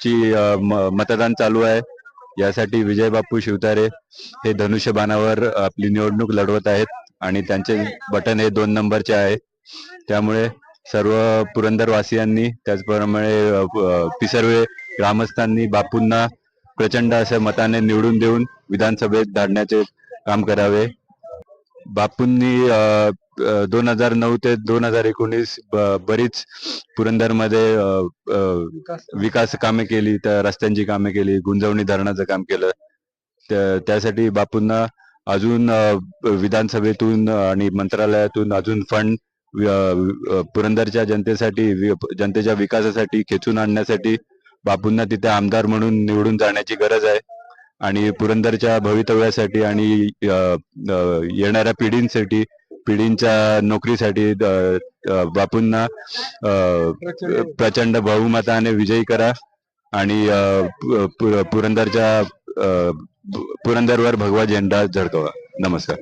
ची म- मतदान चालू आहे. यासाठी विजय बापू शिवतारे हे धनुष्यबाणावर आपली निवडणूक लढवत आहेत आणि त्यांचे बटन हे दोन नंबरचे आहे. त्यामुळे सर्व पुरंदरवासियांनी त्याचप्रमाणे पिसर्वे ग्रामस्थांनी बापूंना प्रचंड असं मताने निवडून देऊन विधानसभेत धाडण्याचे काम करावे. बापूंनी दोन हजार नऊ ते दोन हजार एकोणीस बरीच पुरंदरमध्ये विकास कामे केली. त्या रस्त्यांची कामे केली गुंजवणी धरणाचं काम केलं. त्या- त्यासाठी बापूंना अजून विधानसभेतून आणि मंत्रालयातून अजून फंड पुरंदरच्या जनतेसाठी जनतेच्या विकासासाठी खेचून आणण्यासाठी बापूंना तिथे आमदार म्हणून निवडून जाण्याची गरज आहे. आणि पुरंदरच्या भवितव्यासाठी आणि येणाऱ्या पिढींसाठी पिढींच्या नोकरीसाठी बापूंना प्रचंड बहुमताने विजयी करा आणि पुरंदरच्या पुरंदरवर भगवा झेंडा झळकवा. नमस्कार.